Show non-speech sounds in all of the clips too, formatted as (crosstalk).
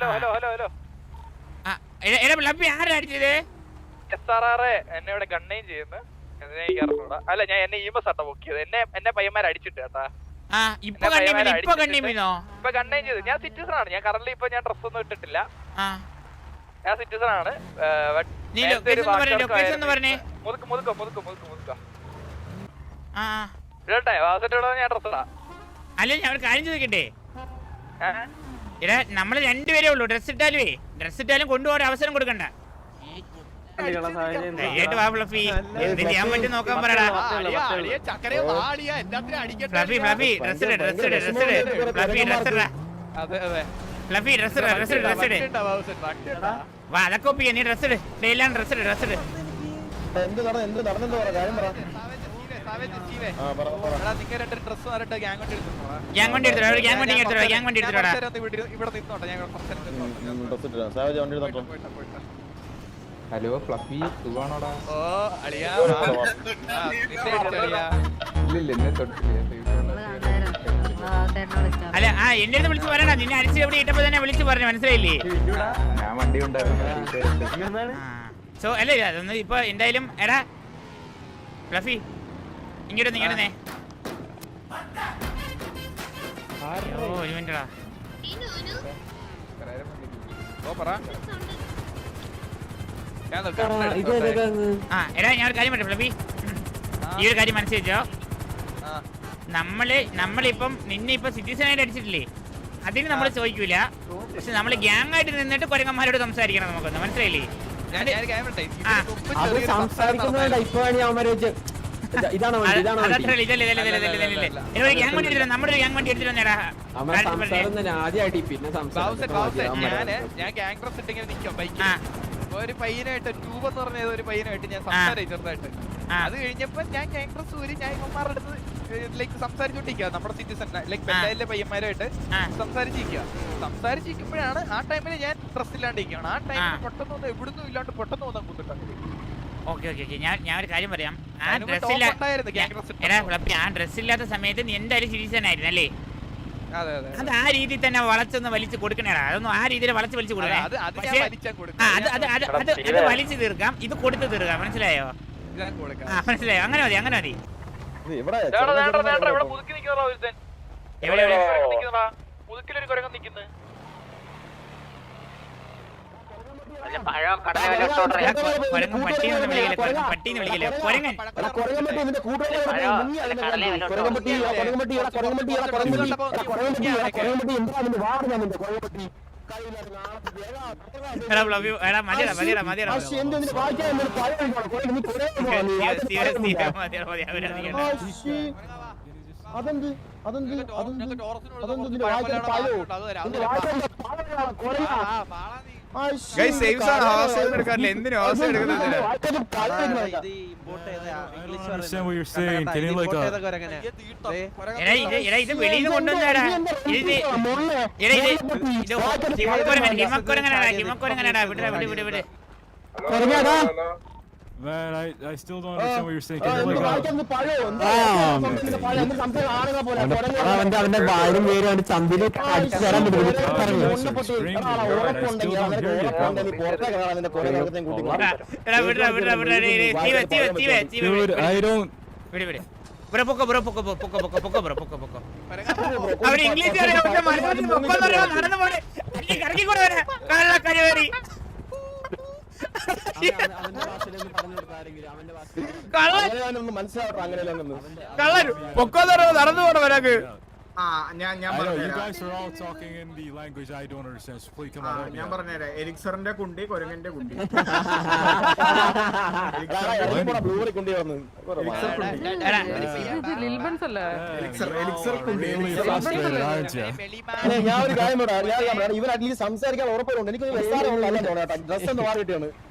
Hello hello hello hello എന്നെ ഇവിടെ ഗണ്ണയും ചെയ്യുന്നു. അല്ല ഞാൻ എന്നെ ഈമ സട്ട പൊക്കിയത് എന്നെ എന്നെ പയ്യന്മാർ അടിച്ചിട്ട് കേട്ടാ. ഇപ്പൊ ഗണ്ണയും ചെയ്തു. ഞാൻ സിറ്റിസൺ ആണ്. ഞാൻ കറന്റ് ഇപ്പൊ ഞാൻ ഡ്രസ് ഒന്നും ഇട്ടിട്ടില്ല. ഞാൻ സിറ്റിസൺ ആണ്. മുതുക്ക് മുതുക്ക മുതുക്ക മുതുക്ക മുതുക്ക. ഇടട്ടെ വാസറ്റ് ഞാൻ ഡ്രസ് ഇടാം. അല്ല ഞാൻ ഒരു കാര്യം ചോദിക്കട്ടെ? എടാ നമ്മൾ രണ്ടുപേരേ ഉള്ളൂ. ഡ്രസ് ഇട്ടാലുവേ. ഡ്രസ് ഇട്ടാലും കൊണ്ടുപോകാൻ അവസരം കൊടുക്കണ്ട. ചെയ്യാൻ പറ്റും നോക്കാൻ പറയടാ ഫ്ലഫി ഫ്ലഫി ഡ്രസ് ഇട ഡ്രസ് ഇട ഡ്രസ് ഇട. ഫ്ലഫി ഡ്രസ് ഇട. ഫ്ലഫി ഡ്രസ് ഇട ഡ്രസ് ഇട ഡ്രസ് ഇട. വാ അതൊക്കെ ഒപ്പിയ നീ ഡ്രസ് ഇട്. ഡെയിലാണ് ഡ്രസ് ഇട ഡ്രസ് ഇട. എന്ത് നടന്നു എന്ത് നടന്നെന്ന് പറ കാര്യം പറ. ഗ്യാങ് വണ്ടി ഗ്യാങ് വണ്ടി ഒരു ഗ്യാങ് വണ്ടി ഗ്യാങ് എടുത്തോടാ. ഹലോ ഫ്ലഫി സുഖാണോടാ. ഇല്ലില്ല എന്നെ തൊട്ടില്ല അല്ല ആ എന്റെ അടുത്ത് വിളിച്ച് പറയണ നിന്നെ അരിച്ച് എവിടെ ഇട്ടപ്പോ തന്നെ വിളിച്ച് പറഞ്ഞു മനസ്സിലായില്ലേ? ഞാൻ വണ്ടി ഉണ്ടായിരുന്നു സോ അല്ല അതൊന്ന് ഇപ്പൊ എന്തായാലും എടാ ഫ്ലഫി ഇങ്ങോട്ട് ഇങ്ങോട്ട് ഓ ഒരു മിനിറ്റടാ ഓ, പറ. ഞാൻ നിർത്താം. എടുത്തോട്ടെ. ആ എടാ ഞാൻ ഒരു കാര്യം പറയട്ടെ ഫ്ലഫി ഈ ഒരു കാര്യം മനസ്സിൽ വെച്ചോ. ആ. നമ്മൾ നമ്മളിപ്പം നിന്നെ ഇപ്പൊ സിറ്റിസൺ ആയിട്ട് അടിച്ചിട്ടില്ലേ? അതിന് നമ്മൾ ചോദിക്കൂല. പക്ഷെ നമ്മൾ ഗ്യാങ് ആയിട്ട് നിന്നിട്ട് കൊരങ്ങന്മാരോട് സംസാരിക്കണം നമുക്കൊന്ന് മനസ്സിലായില്ലേ? ഇതാണ് വണ്ടി ഇതാണ് നമ്മുടെ ഒരു ഗ്യാങ് വണ്ടി എടുത്തില്ലെന്നേടാ അവന്മാരെ സംസാരം തന്നെ ആദ്യമായിട്ട് പിന്നെ ഞാൻ ഞാൻ ഗ്യാങ് ഡ്രസ് ഇട്ട് ഇങ്ങനെ നിൽക്കും ബൈക്കിൽ ഒരു പയ്യനായിട്ട് ട്യൂബ് എന്ന് പറഞ്ഞ ഒരു പയ്യനായിട്ട് ഞാൻ സംസാരിച്ചു ചെറുതായിട്ട്. ആ. അത് കഴിഞ്ഞപ്പോ ഞാൻ ഗ്യാങ് ഡ്രസ് ഊരി ഞാൻ ഇവന്മാരുടെ അടുത്ത് ലൈക്ക് സംസാരിച്ചോണ്ടിരിക്കുക നമ്മുടെ സിറ്റിസൺ ലൈക്ക് ബെല്ലായിലെ പയ്യന്മാരായിട്ട്. സംസാരിച്ചിരിക്കുക സംസാരിച്ചിരിക്കുമ്പോഴാണ് ആ ടൈമിൽ ഞാൻ ഡ്രസ് ഇല്ലാണ്ടിരിക്കുകയാണ് ആ ടൈമിൽ. പെട്ടെന്ന് ഒന്ന് എവിടുന്നും ഇല്ലാണ്ട് പെട്ടെന്ന് വന്നാൽ കുത്തിട്ടാണ് ഓക്കെ ഓക്കെ ഓക്കെ. ഞാൻ ഞാൻ ഒരു കാര്യം പറയാം. ആ ഡ്രസ് ഫ്ലപ്പി ആ ഡ്രസ് ഇല്ലാത്ത സമയത്ത് നീ എന്തായാലും ചിരിച്ചനായിരുന്നു ആയിരുന്നു അല്ലേ? അതെ അതെ അത് ആ രീതിയിൽ തന്നെ വളച്ചൊന്ന് വലിച്ചു കൊടുക്കണേടാ. അതൊന്നും ആ രീതിയിൽ വളച്ച് വലിച്ചു കൊടുക്കണം. അത് അത് വലിച്ചു തീർക്കാം. ഇത് കൊടുത്തു തീർക്കാം. മനസ്സിലായോ? ആ മനസ്സിലായോ? അങ്ങനെ മതി അങ്ങനെ മതി. എവിടെ എവിടെ? കുരങ്ങൻ. മുതുക്കിലൊരു പട്ടിയെന്ന് വിളിക്കല്ലേ കൊരങ്ങൻ. അതെന്ത്? അതെന്ത്? അതെന്ത്? അതെന്ത് പായോ പായോ ഇത് വെളിയിൽ നിന്ന് കൊണ്ടുവന്നതാടാ ഇത് ഹിമക്കൊരങ്ങനാടാ ഹിമക്കൊരങ്ങനാടാ വിടടാ വിട് വിട് വിട്. Man? I, I still don't understand what you're saying. Can you ആണുങ്ങളെ പോലെ. കൊരങ്ങ അവന്റെ വായും പേരും ചന്തിലേക്ക് അടിച്ചു തരാൻ dude? I don't. വിട് വിട് ബ്രോ പൊക്കോ ബ്രോ പൊക്കോ പൊക്കോ പൊക്കോ പൊക്കോ ബ്രോ പൊക്കോ പൊക്കോ. അവർ ഇംഗ്ലീഷ് അറിയാം പക്ഷെ മലയാളത്തിൽ പൊക്കോന്ന് പറയാൻ നടന്നു പോണേ അല്ലേ കറക്കി കൂടെ വരാ കള്ള കരിവേറി കള്ളൻ മനസ്സിലാവട്ടെ അങ്ങനെ കള്ളൻ പൊക്കോന്ന് പറയുമ്പോ നടന്നു പോണ ഒരാൾക്ക് ആ ഞാൻ ഞാൻ I know you പറഞ്ഞുതരാം guys are all talking in the language I don't understand. So me (laughs) ഞാൻ. പറഞ്ഞുതരാം. എലിക്സറിന്റെ കുണ്ടി കൊരങ്ങന്റെ കുണ്ടി? (laughs) ഞാൻ ഒരു കാര്യം. ഇവർ അറ്റ്ലീസ്റ്റ് സംസാരിക്കാൻ ഉറപ്പുണ്ട് എനിക്ക് ഡ്രസ് ഒന്ന് മാറിയിട്ടാണ്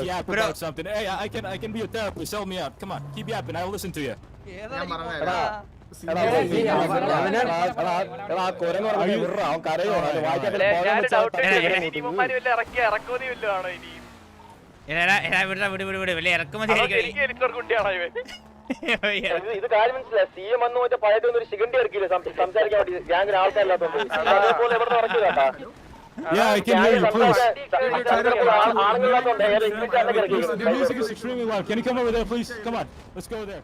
Yeah, put out something. Hey, I can I can be a therapist. Help me out. Come on, keep yapping. I'll listen to you. ഇത് കാര്യം മനസ്സിലായി സി എം എന്ന് വെച്ചാൽ പഴയതൊന്നും ഒരു ശിഖണ്ഡി ഇറക്കിയില്ല സംസാരിക്കാൻ വേണ്ടി ഗ്യാങ്ങിന് ആൾക്കാരില്ലാത്തോണ്ട് അതുപോലെ എവിടെ നടക്കില്ല Yeah, I can hear you. Please. The music is extremely loud. Can you come over there, please? Come on, let's go there.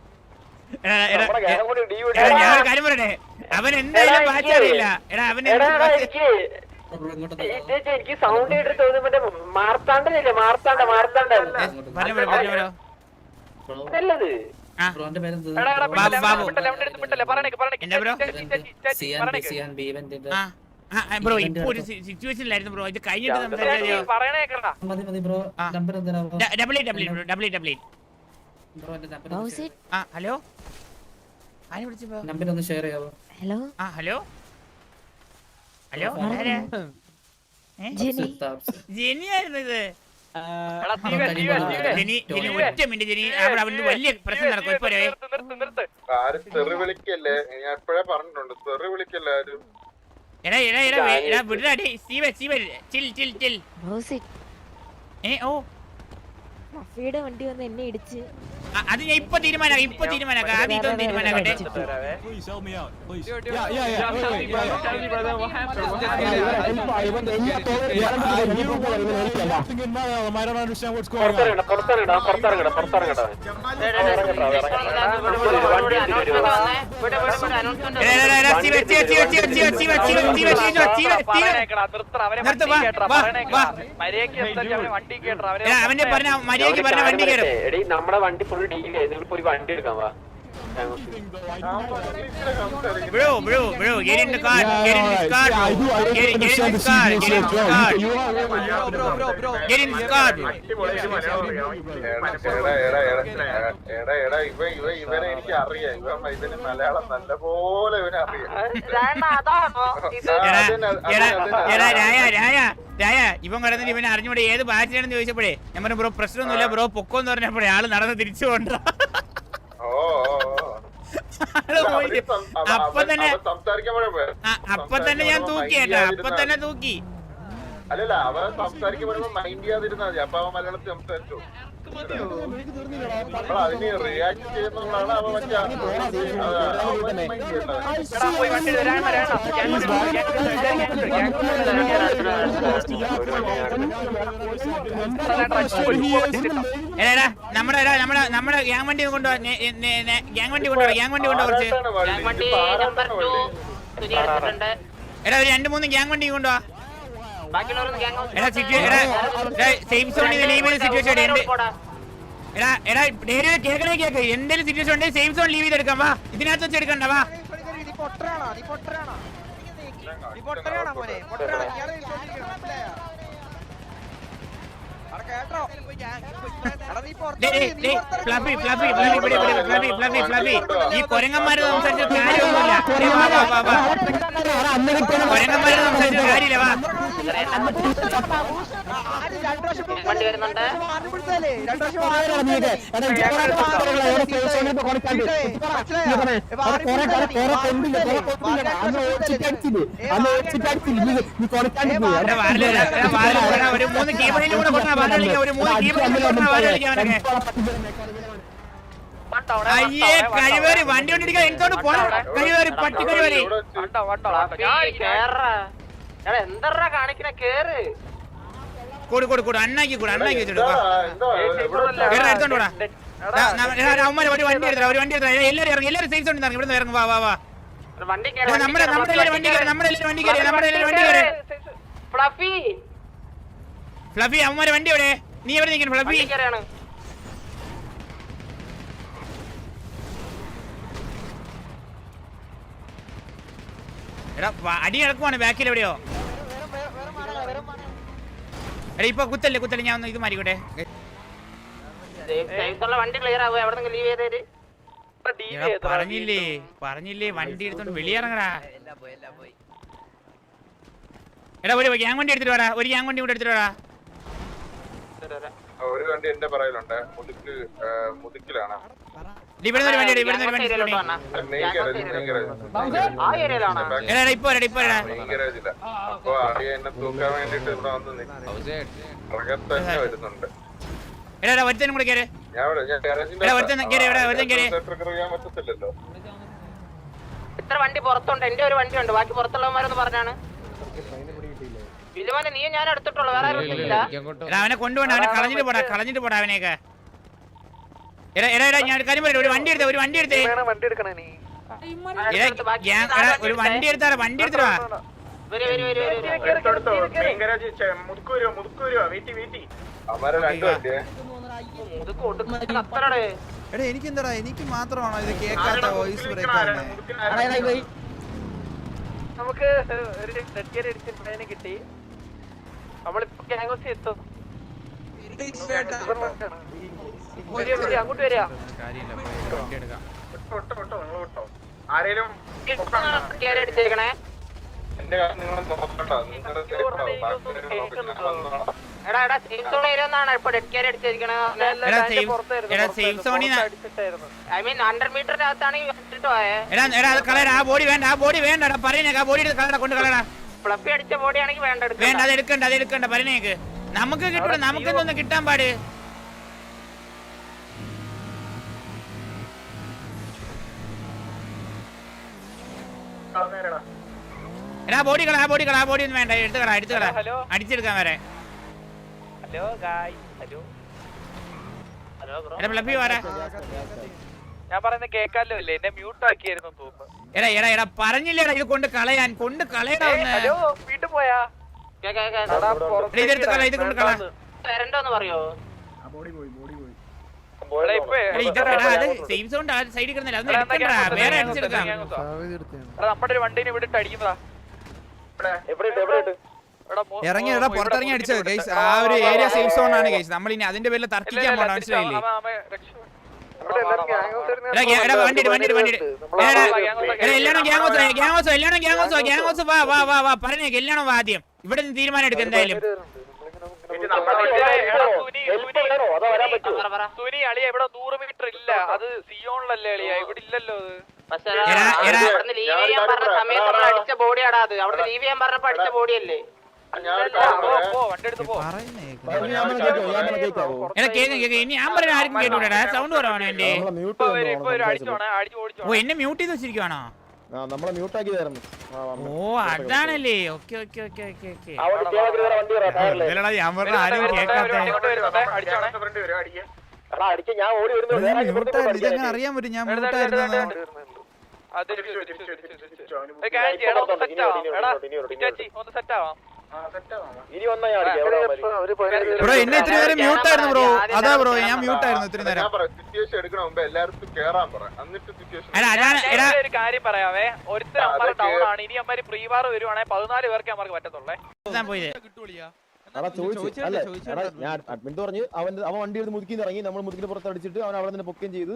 ഞാൻ കാര്യം പറയട്ടെ? അവൻ എന്തായാലും ഭാഷ അറിയില്ല എടാ അവൻ എനിക്ക് സൗണ്ട് കേട്ടിട്ട് തോന്നുന്നു മറ്റേ മാർത്താണ്ടല്ലേ മാർത്താണ്ട മാർത്താണ്ട പറഞ്ഞു പറ പറഞ്ഞു പറ നല്ലത് ആ. എടാ എടാ ബാബു, ബാബു. എന്നാ ബ്രോ? ബ്രോ ഇപ്പൊ ഒരു സിറ്റുവേഷനിലായിരുന്നു ബ്രോ. ഇത് കഴിഞ്ഞിട്ട് ഹലോ? നമ്പർ ഒന്ന് ഷെയർ ഹലോ? ആ ഹലോ? ഹലോ? ജെനിയായിരുന്നു ഇത്. ഒറ്റ മിനിറ്റ് ജെനി. വലിയ പ്രശ്നം ഞാൻ എപ്പോഴേ പറഞ്ഞിട്ടുണ്ട്? തെറി വിളിക്കല്ലേ ആരും? എടാ എടാ എടാ വിടാടി Steven Steven chill chill chill. ഏ ഓ. റഫിയുടെ വണ്ടി വന്ന് എന്നെ ഇടിച്ച് അത് ഞാൻ ഇപ്പൊ തീരുമാനാക്കാം ഇപ്പൊ തീരുമാനാക്കാം ആദ്യം ഇതൊന്നും തീരുമാനാക്കട്ടെ Please help me out, please. Yeah, yeah, yeah. Wait, wait. I don't understand what's going on. പുറത്തിറങ്ങടാ പുറത്തിറങ്ങടാ പുറത്തിറങ്ങടാ എടാ, എടാ, എടാ, നിർത്ത്, വാ, വാ. വാ. എടാ, അവന്റെ പറഞ്ഞ വണ്ടിയിലേക്ക് പറഞ്ഞ വണ്ടി കയറും എടി നമ്മുടെ വണ്ടി ഫുൾ ഡീലായി നിങ്ങൾ പോയി വണ്ടി എടുക്കാൻ വാ Bro, bro, bro, get in the car, yeah, get in this car, bro. Yeah, I do, I get, get in this car, get in this car. Bro, bro, bro, get in this car, bro. ഇവനെ എനിക്ക് അറിയാം ഇവൻ ഇവന് മലയാളം നല്ല പോലെ ഇവനെ അറിയാം രായ ഇവൻ കിടന്നിട്ട് ഇവനെ അറിഞ്ഞൂടെ ഏത് ബാച്ചിലാണെന്ന് ചോദിച്ചപ്പോഴേ ഞാൻ പറഞ്ഞു ബ്രോ പ്രശ്നമൊന്നുമില്ല ബ്രോ പൊക്കോ എന്ന് പറഞ്ഞപ്പോഴേ ആൾ നടന്ന് തിരിച്ചു കൊണ്ടാ അപ്പൊ തന്നെ അപ്പൊ തന്നെ ഞാൻ തൂക്കി ഏട്ടാ അപ്പൊ തന്നെ തൂക്കി. അല്ലല്ല അവൻ സംസാരിക്കുമ്പോഴേ മൈൻഡ് ചെയ്യാതിരുന്നാ മതി. അപ്പൊ അവൻ മലയാളത്തിൽ സംസാരിച്ചു. നമ്മുടെ നമ്മുടെ നമ്മുടെ ഗ്യാങ് വണ്ടി കൊണ്ടുപോകാം ഗ്യാങ് വണ്ടി കൊണ്ടുപോകാം ഗ്യാങ് വണ്ടി കൊണ്ടുപോകാം കുറച്ച്. എടാ ഒരു രണ്ടു മൂന്ന് ഗ്യാങ് വണ്ടി കൊണ്ടുപോവാ എടാ സിറ്റുവേഷൻ എടാ എടാ സിറ്റുവേഷൻ സേഫ് സോൺ ലീവ് വാ. വാ. ഈ കൊരങ്ങന്മാര് സംസാരിച്ച കാര്യമൊന്നുമില്ല. കൊരങ്ങന്മാര് സംസാരിച്ച കാര്യമില്ല വാ. ഒരു മൂന്ന് ഒരു മൂന്ന് അയ്യേ കഴിവേറി വണ്ടി കൊണ്ടിരിക്കാൻ എന്തോണ്ട് പോണം കഴിവേറി പട്ടി കഴിവേറി ഇവിടെ വെച്ച് വണ്ടോ, വണ്ടോ, വണ്ടോ. ഞാൻ എന്താ കാണിക്കണ? കേറ്. കൂടി കൂടി കൂടി. അണ്ണാക്കി കൂടി അണ്ണാക്കി വെച്ചിട്ട് ഒരു വണ്ടി എടുത്തോ ഒരു വണ്ടി എടുത്തോ എല്ലാരും ഇറങ്ങി എല്ലാരും സേഫ് സോണിൽ ഇറങ്ങി. ഇവിടുന്ന് ഇറങ്ങും വാ വാ വാ. നമ്മുടെ നമ്മുടെ എല്ലാരും വണ്ടി കയറി നമ്മുടെ വണ്ടി കയറി നമ്മുടെ വണ്ടി കയറി ഫ്ലഫി. ഫ്ലഫി അവന്മാരെ വണ്ടി എവിടെ? നീ എവിടെ നിൽക്കണം ഫ്ലഫി? എടാ അടി കിടക്കുവാണ് ബാക്കിൽ എവിടെയോ. എടാ ഇപ്പൊ കുത്തല്ലേ കുത്തല്ലേ ഞാൻ ഒന്ന് ഇത് മാറിക്കോട്ടെ. പറഞ്ഞില്ലേ പറഞ്ഞില്ലേ വണ്ടി എടുത്തോണ്ട് വെളിയിറങ്ങടാ എടാ ഒരു ഗ്യാങ് വണ്ടി എടുത്തിട്ട് വരാ. ഒരു ഗ്യാങ് വണ്ടി കൂടെ എടുത്തിട്ട് വരാ. ഒരു വണ്ടി എന്റെ പറയലുണ്ട് മുതുക്കിലാണ്. ഇവിടുന്ന് ഒരു വണ്ടി ഇവിടുന്ന് ഒരു ഇപ്പൊ ഇപ്പൊ അപ്പൊ എന്നെ തൂക്കാൻ വേണ്ടിട്ട് ഇവിടെ വന്ന് വരുന്നുണ്ട്. എടാ ഒരുത്തനും കൂടെ കേറി, ഇത്ര വണ്ടി പുറത്തുണ്ട്. എന്റെ ഒരു വണ്ടി ഉണ്ട് ബാക്കി പുറത്തുള്ളവന്മാരെന്ന് പറഞ്ഞാണ്. വിലുമോനെ നീ ഞാൻ എടുത്തിട്ടുള്ളൂ. വേറെ അവനെ കൊണ്ടുപോണ്ട അവനെ കളഞ്ഞിട്ട് പോടാ കളഞ്ഞിട്ട് പോടാ അവനെയൊക്കെ. എടാ എടാ എടാ ഞാൻ കാര്യം പറയട്ടെ ഒരു വണ്ടി എടുത്തേ ഒരു വണ്ടി എടുത്തേ. വണ്ടി എടുക്കണേ നീ. ഒരു വണ്ടി എടുത്താടാ വണ്ടി മുതുക്ക് എടാ എനിക്ക് എന്താടാ എനിക്ക് മാത്രമാണോ ഇത് കേൾക്കാത്ത വോയിസ് ബ്രേക്ക് ആവുന്നത് നമുക്ക് ഒരു നെറ്റിയർ അടിച്ചിട്ട് കിട്ടി. നമ്മളിപ്പോ ഗ്യാങ്സ് എത്തും. വരിക, വരിക, അങ്ങോട്ട് വരിക. കാര്യമില്ല പോയി വണ്ടി എടുക്കാം വിട്ടോ വിട്ടോ നിങ്ങൾ വിട്ടോ ആരേലും കേറി അടിച്ചേക്കണേ എന്റെ കാര്യം നിങ്ങൾ നോക്കട്ടോ. നിങ്ങളുടെ എടാ എടാ സേഫ് സോൺ ഏരിയ എന്നാണ് ഇപ്പൊ ഡെഡ് കെയർ അടിച്ചിരിക്കണേ എടാ സേഫ് എടാ സേഫ് സോണിൽ അടിച്ചിട്ടായിരുന്നു. ഐ മീൻ ഹൺഡ്രഡ് മീറ്ററിന്റെ അകത്താണെങ്കിൽ ഇട്ടിട്ട് പോയേ. എടാ എടാ അത് കളയടാ. ബോഡി വേണ്ട ആ ബോഡി വേണ്ട എടാ പറയുന്നേക്ക് ആ ബോഡി കളയടാ കൊണ്ട് കളയടാ. ഫ്ലപ്പി അടിച്ച ബോഡി ആണെങ്കിൽ വേണ്ട വേണ്ട എടുക്കണ്ട അത് എടുക്കണ്ട അത് എടുക്കണ്ട. പറയുന്നേക്ക് നമുക്ക് കിട്ടൂല നമുക്കെന്തൊന്നും കിട്ടാൻ പാട്? എടാ ബോഡി കളാ ബോഡി കളാ ബോഡി ഒന്നും വേണ്ട. എടുത്ത് കളാ എടുത്ത് കളാ. ഹലോ. അടിച്ചെടുക്കാൻ വരെ. ഹലോ ഗായ് ഹലോ. ഹലോ ബ്രോ എടാ പ്ലബി വരെ ഞാൻ പറയുന്നത് കേൾക്കാല്ലോ ഇല്ലേ എന്നെ മ്യൂട്ട് ആക്കിയായിരുന്നു തോന്നുന്നു. എടാ എടാ എടാ പറഞ്ഞില്ലേടാ ഇത് കൊണ്ട് കളയാൻ കൊണ്ട് കളയടാ ഒന്ന്. ഹലോ വീട്ടിൽ പോയാ? ഇതെടുത്ത് കള ഇത് കൊണ്ട് കളാ. വരണ്ടോന്ന് പറയോ? ബോഡി പോയി എടാ പോയി നമ്മുടെ ഒരു വണ്ടീനെ ഇവിടെ അടിക്കുന്നതാ. ഇറങ്ങി എടാ പുറത്തിറങ്ങി അടിച്ചത് ഗൈസ്. ആ ഒരു ഏരിയ സേഫ് സോൺ ആണ്. ഗൈസ്. നമ്മൾ ഇനി അതിന്റെ പേരിൽ തർക്കിക്കാൻ പോണ പോകണം മനസ്സിലായില്ലേ പറഞ്ഞേക്ക് എല്ലാണോ ആദ്യം. ഇവിടെ നിന്ന് തീരുമാനം എടുക്ക എന്തായാലും. സുനി, അളിയ ഇവിടെ നൂറ് മീറ്റർ ഇല്ല. അത് സിയോണിലല്ലേ അളിയ? ഇവിടെ ഇല്ലല്ലോ അത്. അവിടുന്ന് ലീവ് ചെയ്യാൻ പറഞ്ഞ സമയത്ത് നമ്മൾ അടിച്ച ബോഡിയാടാ അത്. അവിടുന്ന് ലീവ് ചെയ്യാൻ പറഞ്ഞപ്പോ അടിച്ച ബോഡിയല്ലേ? സൗണ്ട് കുറവാണ് എന്റെ ഓ എന്നെ മ്യൂട്ട് ചെയ്ത് വെച്ചിരിക്കുവാണോ? നമ്മളെ മ്യൂട്ടാക്കിയതായിരുന്നു ഓ അതാണല്ലേ. Okay okay okay okay okay. വണ്ടി ഇല്ലടാ ഞാൻ പറഞ്ഞ ആരും കേൾക്കാത്ത ഇതെങ്ങനെ അറിയാൻ പറ്റും? ഞാൻ മ്യൂട്ടായിരുന്നു ബ്രോ എന്നെ ഇത്ര നേരം മ്യൂട്ടായിരുന്നു ബ്രോ. അതാ ബ്രോ ഞാൻ മ്യൂട്ടായിരുന്നു ഇത്ര നേരം. ഞാൻ പറയാം സിറ്റുവേഷൻ എടുക്കണ മുമ്പ് എല്ലാവർക്കും കേറാൻ പറ. എന്നിട്ട് സിറ്റുവേഷൻ എടാ ഞാൻ എടാ. ഒരു കാര്യം പറയാവേ. ഒരുത്തർ ആ, അമ്മ ഡൗൺ ആണ്. ഇനി അമ്മ വരുവാണെങ്കിൽ പതിനാല് പേർക്ക് അമ്മയ്ക്ക് പറ്റത്തുള്ളേ. ഞാൻ അഡ്മിൻ പറഞ്ഞു അവൻ അവൻ വണ്ടി എടുത്ത് മുതുക്കി ഇറങ്ങി നമ്മൾ മുതുക്കിന് പുറത്ത് അടിച്ചിട്ട് അവൻ അവിടെ തന്നെ പൊക്കുകയും ചെയ്ത്.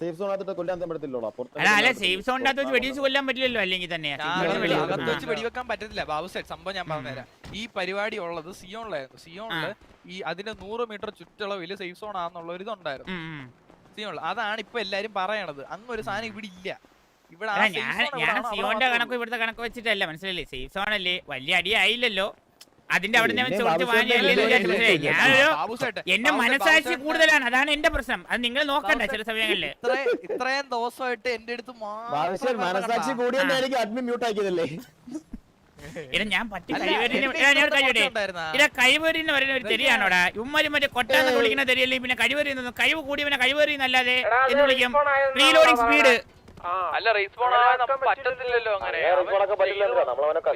സേഫ് സോൺ അകത്തോട്ട് കൊല്ലാൻ പറ്റത്തില്ലോളാ എടാ അല്ല സേഫ് സോണിന്റെ വെച്ച് വെടിവെച്ച് കൊല്ലാൻ പറ്റില്ലല്ലോ അല്ലെങ്കിൽ തന്നെ. അകത്ത് വെച്ച് വെടിവെക്കാൻ പറ്റത്തില്ല. ബാബു സെറ്റ് സംഭവം ഞാൻ പറഞ്ഞുതരാം ഈ പരിപാടി ഉള്ളത് സിയോണിലായിരുന്നു സിയോണിൽ ഈ അതിന്റെ നൂറ് മീറ്റർ ചുറ്റളവിൽ സേഫ് സോൺ ആണെന്നുള്ള ഒരു ഇതുണ്ടായിരുന്നു. സിയോണിൽ അതാണ് ഇപ്പൊ എല്ലാരും പറയണത്. അങ്ങ് ഒരു സാധനം ഇവിടെ ഇല്ല. ഇവിടെ ഞാൻ സിയോന്റെ കണക്ക് ഇവിടുത്തെ കണക്ക് വെച്ചിട്ടല്ല. മനസ്സിലല്ലേ സേഫ് സോൺ അല്ലേ? വലിയ അടിയായില്ലല്ലോ. അതിന്റെ അവിടെ എന്റെ സെറ്റ് കൂടുതലാണ്. അതാണ് എന്റെ പ്രശ്നം. അത് നിങ്ങൾ നോക്കണ്ട ചില സമയങ്ങളിൽ. ഇത്ര ഇത്രയും ദിവസമായിട്ട് എന്റെ അടുത്ത് മനസ്സാക്ഷി മ്യൂട്ടാക്കിയതല്ലേ ഇല്ല ഞാൻ പറ്റി കഴിവരി കഴിവറിന്ന് പറയുന്ന ഒരു തെരിയാണോടാ ഉമ്മരി മറ്റേ കൊട്ടാന്ന് വിളിക്കുന്ന തെരിയല്ലേ പിന്നെ കഴിവരി കഴിവ് കൂടിയവനെ കഴിവറി എന്നല്ലാതെ എന്ന് വിളിക്കും റീലോഡിംഗ് സ്പീഡ് അല്ല റീസ്പോൺ ആവാൻ നമുക്ക് പറ്റത്തില്ലല്ലോ അങ്ങനെ.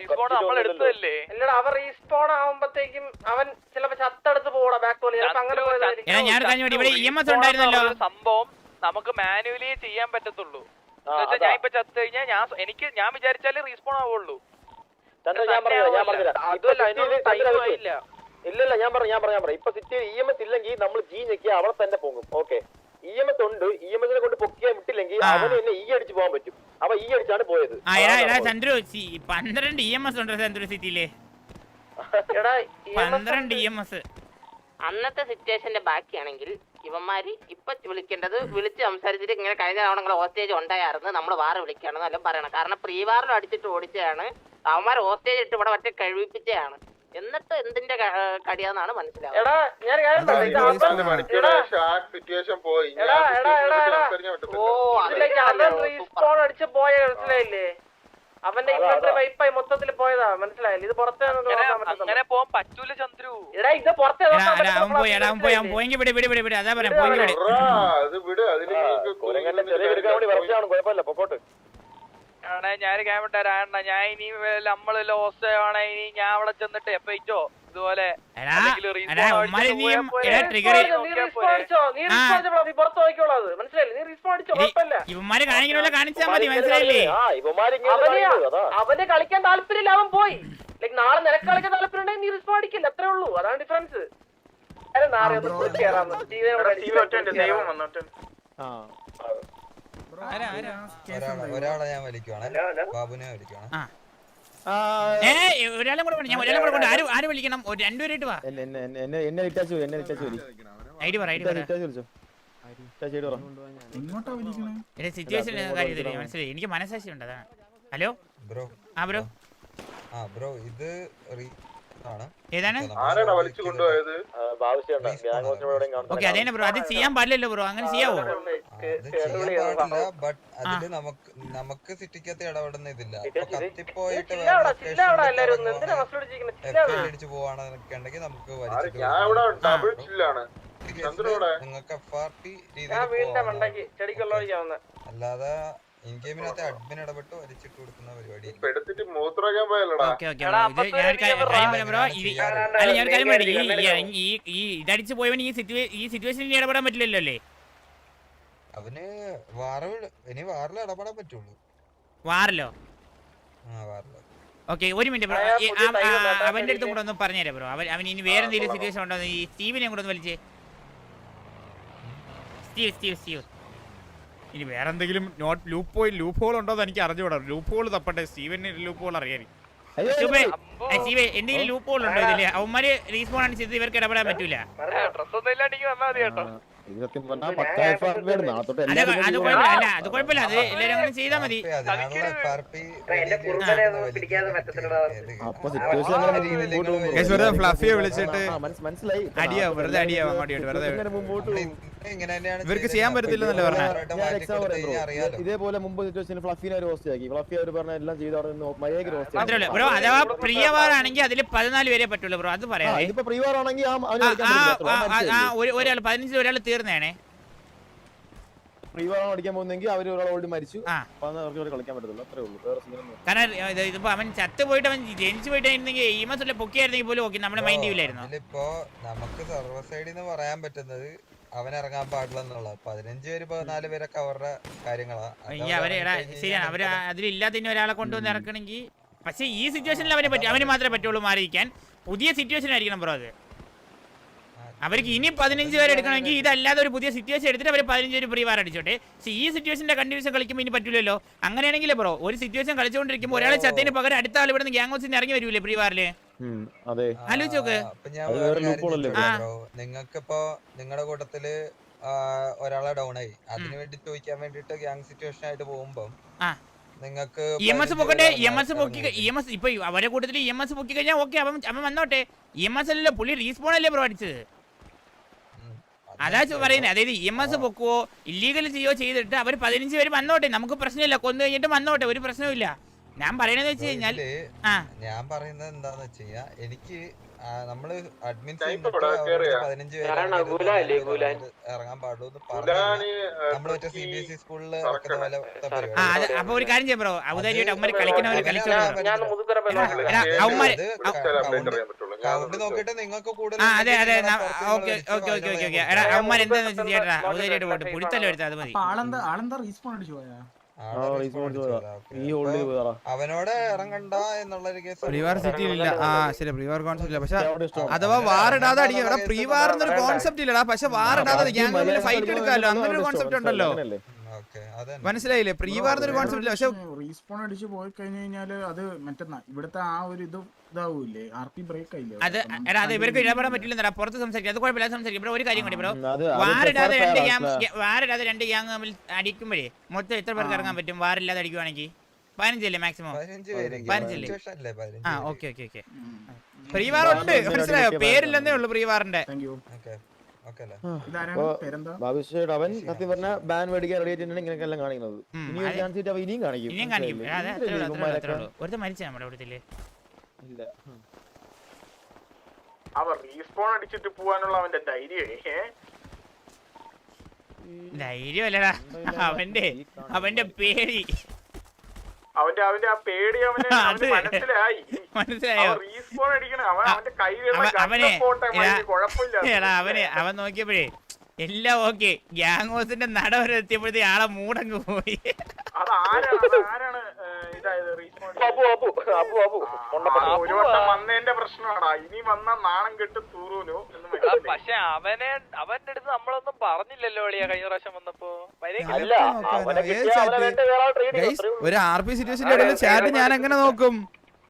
റീസ്പോൺ നമ്മൾ എടുത്തതല്ലേ? അല്ലടാ അവൻ റീസ്പോൺ ആവുമ്പത്തേക്കും അവൻ ചിലപ്പോ ചത്തെടുത്ത് പോടാ ബാക്ക് പോലെ. അങ്ങനെ സംഭവം നമുക്ക് മാനുവലി ചെയ്യാൻ പറ്റത്തുള്ളൂ. ഞാൻ ഇപ്പൊ ചത്തു കഴിഞ്ഞാൽ ഞാൻ എനിക്ക് ഞാൻ വിചാരിച്ചാലേ റീസ്പോൺ ആവുള്ളൂ. ഇല്ലല്ല ഞാൻ പറഞ്ഞു ഞാൻ പറഞ്ഞു ഞാൻ പറഞ്ഞു ഇപ്പൊ സിറ്റി ഇ എം എസ് ഇല്ലെങ്കിൽ നമ്മൾ ജി ഞെക്കിയാൽ അവിടെ തന്നെ പോകും ഓക്കെ ഇ എം എസ് ഉണ്ട്. ഇ എം എസിനെ കൊണ്ട് പൊക്കിയാൻ വിട്ടില്ലെങ്കിൽ. അവന് എന്നെ ഈ അടിച്ച് പോകാൻ പറ്റും. അവ ഈ അടിച്ചാണ് പോയത്. ചന്ദ്രു പന്ത്രണ്ട് ഇ എം എസ് ഉണ്ടോ ചന്ദ്രു സിറ്റിയിൽ? എടാ പന്ത്രണ്ട് ഇ എം എസ് അന്നത്തെ സിറ്റുവേഷന്റെ ബാക്കിയാണെങ്കിൽ ഇവന്മാര് ഇപ്പൊ വിളിക്കേണ്ടത് വിളിച്ച് സംസാരിച്ചിട്ട് ഇങ്ങനെ കഴിഞ്ഞ തവണ നിങ്ങളെ ഹോസ്റ്റേജ് ഉണ്ടായിരുന്നു നമ്മൾ വാറ് വിളിക്കണം എല്ലാം പറയണം. കാരണം പ്രീവാറിൽ അടിച്ചിട്ട് ഓടിച്ചതാണ്. അവന്മാർ ഹോസ്റ്റേജ് ഇട്ട് ഇവിടെ മറ്റേ കഴിവിപ്പിച്ചതാണ്. എന്നിട്ട് എന്തിന്റെ കടിയാന്നാണ് മനസ്സിലാവുന്നത്. എടാ ഞാൻ സിറ്റുവേഷൻ പോയി മനസ്സിലായില്ലേ? അവന്റെ ഇൻവെന്ററി വൈപ്പായി മൊത്തത്തിൽ പോയതാ മനസ്സിലായില്ലേ? ഇത് പുറത്തേ അങ്ങനെ അങ്ങനെ പോകാൻ പറ്റൂല ചന്ദ്രു. എടാ ഇത് പുറത്തേ പോയെങ്കിൽ ആണേ ഞാൻ ക്യാമറ ഞാൻ ഇനി നമ്മൾ ലോസ്റ്റ് ആണേ ഇനി ഞാൻ അവിടെ ചെന്നിട്ട് എപ്പോ ഇതുപോലെ ഇവന്മാര് കാണിച്ചാ മതി മനസ്സിലായില്ലേ? ആ അവന് കളിക്കാൻ താല്പര്യമില്ല അവൻ പോയി. നാളെ നിനക്ക് കളിക്കാൻ താല്പര്യം ഉണ്ടെങ്കിൽ നീ റിസ്പോൺ അടിക്കില്ല? അത്രേ ഉള്ളൂ. അതാണ് ഡിഫറൻസ് ദൈവം ആരാ ആരാ ഒരാളെ ഞാൻ വലിക്കുവാണ് ബാബുനെ വലിക്കുവാണ് ഏ കൂടെ കൊണ്ട് ഞാൻ ഒരാളും കൂടെ കൊണ്ട് ആര് ആര് വിളിക്കണം? ഒരു രണ്ടുപേരായിട്ട് വാ. എന്നെ എന്നെ എന്നെ എന്നെ എന്നെ ഇറ്റാച്ച് വരും എന്നെ ഇറ്റാച്ച് വരും ഐ ഡി പറ ഐഡി പറ. ഇറ്റാച്ച് വിളിച്ചോ? സിറ്റുവേഷൻ മനസ്സിലായി? എനിക്ക് മനസ്സാക്ഷി ഉണ്ട് അതാണ്. ഹലോ? ബ്രോ. ആ ബ്രോ. ആ ബ്രോ ഇത് ഏതാണ്? ഓക്കെ ബ്രോ അത് ചെയ്യാൻ പാടില്ലല്ലോ ബ്രോ അങ്ങനെ ചെയ്യാവോ? ബട്ട് അതിൽ നമുക്ക് നമുക്ക് സിറ്റിക്കകത്ത് ഇടപെടുന്ന ഇതില്ല. കത്തിപ്പോയിട്ട് അടിച്ചു പോവാണെന്നൊക്കെ ഉണ്ടെങ്കിൽ നമുക്ക് നിങ്ങൾക്ക് എഫ് ആർ ടി രീതിയിൽ അല്ലാതെ ഇൻ ഗെയിമിനകത്ത് അഡ്മിൻ ഇടപെട്ട് വലിച്ചിട്ട് കൊടുക്കുന്ന പരിപാടി. ഇതടിച്ച് പോയവൻ ഈ സിറ്റുവേഷൻ ഈ സിറ്റുവേഷനിൽ ഇടപെടാൻ പറ്റില്ലല്ലോ അല്ലേ? അവന് വാറ് ഇനി വാറിൽ ഇടപെടാൻ പറ്റുള്ളൂ. വാറിലോ? ആ വാറിൽ. ഓക്കെ ഒരു മിനിറ്റ് ബ്രോ. അവന്റെ അടുത്തും കൂടെ ഒന്ന് പറഞ്ഞുതരാം ബ്രോ. അവൻ അവൻ ഇനി വേറെ എന്തെങ്കിലും സിറ്റുവേഷൻ ഉണ്ടോ ഈ സ്റ്റീവിനെ കൂടെ ഒന്ന് വലിച്ചേ? Steve Steve Steve. ഇനി വേറെ എന്തെങ്കിലും നോട്ട് ലൂപ്പ് പോയി ലൂപ്പ് ഹോൾ ഉണ്ടോ എന്ന് എനിക്ക് അറിഞ്ഞുകൂടാ. ലൂപ്പ് ഹോൾ തപ്പട്ടെ. സ്റ്റീവന് ലൂപ്പ് ഹോൾ അറിയാൻ എന്തെങ്കിലും ലൂപ്പ് ഹോൾ ഉണ്ടോ ഇതിൽ? അവന്മാര് റീസ്പോൺ അടിച്ചത് ഇവർക്ക് ഇടപെടാൻ പറ്റൂല. അത് കുഴപ്പമില്ല. അല്ല അത് കുഴപ്പമില്ല. അത് എല്ലാവരും അങ്ങനെ ചെയ്താൽ മതി. വെറുതെ ഫ്ലഫിയെ വിളിച്ചിട്ട് മനസ്സിലായി അടിയാവും വെറുതെ അടിയാവും അങ്ങോട്ട് വെറുതെ ഇവർക്ക് ചെയ്യാൻ പറ്റത്തില്ലെന്നല്ലേ. അറിയാലോ. ഇതേപോലെ മുമ്പ് സിറ്റുവേഷനിൽ ഫ്ലഫിനെ ഒരു ഹോസ്റ്റ് ആക്കി. ഫ്ലഫി അവർ പറഞ്ഞ എല്ലാം ചെയ്ത് അവിടെ നിന്ന് മര്യാദയ്ക്ക് ഹോസ്റ്റ് മാത്രമല്ല ബ്രോ അഥവാ പ്രിയവാറാണെങ്കിൽ അതിൽ പതിനാല് പേരെ പറ്റുള്ളൂ ബ്രോ അത് പറയാം പ്രീവാർ ആണെങ്കിൽ ഒരാൾ പതിനഞ്ചിൽ ഒരാൾ തീർന്നേണേ പ്രീവാർ ആണ് അടിക്കാൻ പോകുന്നെങ്കിൽ അവർ ഒരാൾ ഓൾഡ് മരിച്ചു. അവർക്ക് കളിക്കാൻ പറ്റത്തില്ല അത്രേ ഉള്ളൂ. വേറെ കാരണം ഇതിപ്പോ അവൻ ചത്ത് പോയിട്ട് അവൻ ജനിച്ചു പോയിട്ടായിരുന്നെങ്കിൽ ഈ മാസത്തിലെ പൊക്കിയായിരുന്നെങ്കിൽ പോലും ഓക്കെ നമ്മുടെ മൈൻഡ് ചെയ്യില്ലായിരുന്നു ഇപ്പോ നമുക്ക് സർവ സൈഡിൽ നിന്ന് പറയാൻ പറ്റുന്നത് അവൻ ഇറങ്ങാൻ പാടില്ലെന്നുള്ള. പതിനഞ്ച് പേര് പതിനാല് പേരൊക്കെ അവരുടെ കാര്യങ്ങളാ. അവർ ശരിയാണ് അവർ അതിലില്ലാത്തതിന് ഒരാളെ കൊണ്ടുവന്ന് ഇറക്കണമെങ്കിൽ പക്ഷേ ഈ സിറ്റുവേഷനിൽ അവന് പറ്റും അവന് മാത്രമേ പറ്റുള്ളൂ മാറിയിരിക്കാൻ. പുതിയ സിറ്റുവേഷൻ ആയിരിക്കണം ബ്രോ അത്. അവർക്ക് ഇനി പതിനഞ്ച് പേര് എടുക്കണമെങ്കിൽ ഇതല്ലാതെ ഒരു പുതിയ സിറ്റുവേഷൻ എടുത്തിട്ട് അവർ പതിനഞ്ച് പേര് പ്രീവാർ അടിച്ചോട്ടെ. പക്ഷേ ഈ സിറ്റുവേഷന്റെ കണ്ടിന്യൂസ് കളിക്കുമ്പോൾ ഇനി പറ്റില്ലല്ലോ അങ്ങനെയാണെങ്കിൽ ബ്രോ ഒരു സിറ്റുവേഷൻ കളിച്ചുകൊണ്ടിരിക്കുമ്പോൾ ഒരാളെ ചത്തതിന് പകരം അടുത്ത ആൾ ഇവിടുന്ന് ഗ്യാങ് ഹൗസിൽ നിന്ന് ഇറങ്ങി വരില്ലേ പ്രീ വാറിൽ ഉം, അതെ. നിങ്ങൾക്കിപ്പോ നിങ്ങളുടെ കൂട്ടത്തിൽ ഒരാളെ ഡൗൺ ആയി. അതിനു വേണ്ടി ചോദിക്കാൻ വേണ്ടിട്ട് ഗ്യാങ് സിറ്റുവേഷൻ ആയിട്ട് പോകുമ്പോ ആ. നിങ്ങൾക്ക് ഇ എം എസ് പൊക്കട്ടെ ഇ എം എസ് പൊക്കി ഇ എം എസ് ഇപ്പൊ അവരെ കൂട്ടത്തിൽ ഇ എം എസ് പൊക്കി കഴിഞ്ഞാൽ ഓക്കെ അവൻ അവൻ വന്നോട്ടെ. ഇ എം എസ് അല്ലല്ലോ പുള്ളി റീസ്പോൺ അല്ലേ ബ്രോ അടിച്ചത്? അതാ പറയുന്നത് അതായത് ഇ എം എസ് പൊക്കുവോ ഇല്ലീഗൽ ചെയ്യോ ചെയ്തിട്ട് അവർ പതിനഞ്ച് പേര് വന്നോട്ടെ. നമുക്ക് പ്രശ്നമില്ല കൊന്നു കഴിഞ്ഞിട്ട് വന്നോട്ടെ ഒരു പ്രശ്നവുമില്ല. ഞാൻ പറയണത് വെച്ച് കഴിഞ്ഞാൽ ഞാൻ പറയുന്നത് എന്താന്ന് വെച്ച് കഴിഞ്ഞാ എനിക്ക് നമ്മൾ അഡ്മിൻ. പതിനഞ്ച് പേര് ഇറങ്ങാൻ പാടുള്ളൂ നമ്മൾ മറ്റേ സി ബി എസ് ഇ പരിപാടി. അപ്പൊ ഒരു കാര്യം ചെയ്യാം ബ്രോ. ഔദാരിയായിട്ട് അവന്മാര് കളിച്ചോളൂ കൗണ്ട് നോക്കിയിട്ട് നിങ്ങൾക്ക് കൂടുതൽ ആ അതെ അതെ ഓക്കെ ഓക്കെ ഓക്കെ ഓക്കെ അവന്മാർ എന്താന്ന് വെച്ചാൽ ചേട്ടാ ഔദാരിയായിട്ട് പോട്ടെ പുഴുത്തല്ലോ എടുത്താൽ അത് മതി. ആളെന്താ ആളെന്താ റീസ്പോൺ അടിച്ചു പോയാ? അവനോട് ഇറങ്ങണ്ട എന്നുള്ള ഒരു കേസ് പ്രീവാർ സിറ്റിയിൽ ഇല്ല. ആ ശരി പ്രീവാർ കോൺസെപ്റ്റ് ഇല്ല. പക്ഷെ അഥവാ വാർ ഇടാതെ അടിക്കാം. പ്രീവാർ എന്നൊരു കോൺസെപ്റ്റ് ഇല്ലടാ. പക്ഷെ വാർ ഇടാതെ ഫൈറ്റ് എടുക്കാമല്ലോ. അങ്ങനെ ഒരു കോൺസെപ്റ്റ് ഉണ്ടല്ലോ. ഓക്കെ പ്രീ മനസ്സിലായില്ലേ? ഒരു കോൺസെപ്റ്റ് ഇല്ല. പക്ഷെ റീസ്പോൺ അടിച്ച് പോയി കഴിഞ്ഞു കഴിഞ്ഞാൽ അത് മറ്റന്നാ. ഇവിടുത്തെ ആ ഒരു ഇത് ഇതാവൂലേ ആർ പി ബ്രേക്ക് ആയില്ലേ? അത് എടാ അത് ഇവർക്ക് ഇടപെടാൻ പറ്റില്ല പുറത്ത് സംസാരിക്കും. അത് കുഴപ്പമില്ല. സംസാരിക്കും. ബ്രോ ഒരു കാര്യം കൂടി ബ്രോ. വാറിടാതെ രണ്ട് ഗ്യാങ് വാറിടാതെ രണ്ട് ഗ്യാങ് തമ്മിൽ അടിക്കുമ്പോഴേ മൊത്തം എത്ര പേർക്ക് ഇറങ്ങാൻ പറ്റും? വാറില്ലാതെ അടിക്കുവാണെങ്കിൽ പതിനഞ്ചല്ലേ മാക്സിമം പതിനഞ്ചല്ലേ ആ. Okay okay okay. പ്രീവാർ ഉണ്ട്. മനസ്സിലായോ? പേരില്ലെന്നേ ഉള്ളൂ പ്രീവാറിന്റെ. ഭവിഷ്യയുടെ അവൻ സത്യം പറഞ്ഞ ബാൻ മേടിക്കാൻ റെഡി ആയിട്ടാണ് ഇങ്ങനെയൊക്കെ എല്ലാം കാണിക്കുന്നത്. ഇനി ഒരു ചാൻസ് കിട്ടി അവ ഇനിയും കാണിക്കും. ഇനിയും കാണിക്കും. മനസ്സിലായില്ലേ? അതെ അത്രേ ഉള്ളൂ ഇല്ലല്ലേ അത്രേ ഉള്ളൂ അത്രേ ഉള്ളൂ. ഒരുത്ത മരിച്ച നമ്മുടെ ഇല്ല. അവൻ റീസ്പോൺ അടിച്ചിട്ട് പോവാനുള്ള അവന്റെ ധൈര്യമേ. ധൈര്യമല്ലടാ. അവന്റെ അവന്റെ പേടി. അവന്റെ അവന്റെ ആ പേടി അവന് (laughs) മനസ്സിലായി. മനസ്സിലായോ. റീസ്പോൺ അടിക്കണം അവൻ അവന്റെ അവനെ കുഴപ്പമില്ല. അവനെ അവൻ നോക്കിയപ്പോഴേ എല്ലാം ഓക്കെ. ഗ്യാങ് ഹോസിന്റെ നട വരെ എത്തിയപ്പോഴത്തേ ആളെ മൂടങ്ങ് പോയി. അതാരാണ് ആരാണ്? അത് ആരാണ് ഏഹ്, ഇതായത് ഒരു വട്ടം വന്നതിന്റെ പ്രശ്നമാടാ ഇനി വന്ന നാണം കെട്ട് തൂറൂലോ എന്ന് പക്ഷെ അവനെ അവന്റെ അടുത്ത് നമ്മളൊന്നും പറഞ്ഞില്ലല്ലോ എളിയ കഴിഞ്ഞ പ്രാവശ്യം വന്നപ്പോ. ഒരു ആർ പി സിറ്റുവേഷന്റെ ഇടയിൽ ചാറ്റ് ഞാൻ എങ്ങനെ നോക്കും?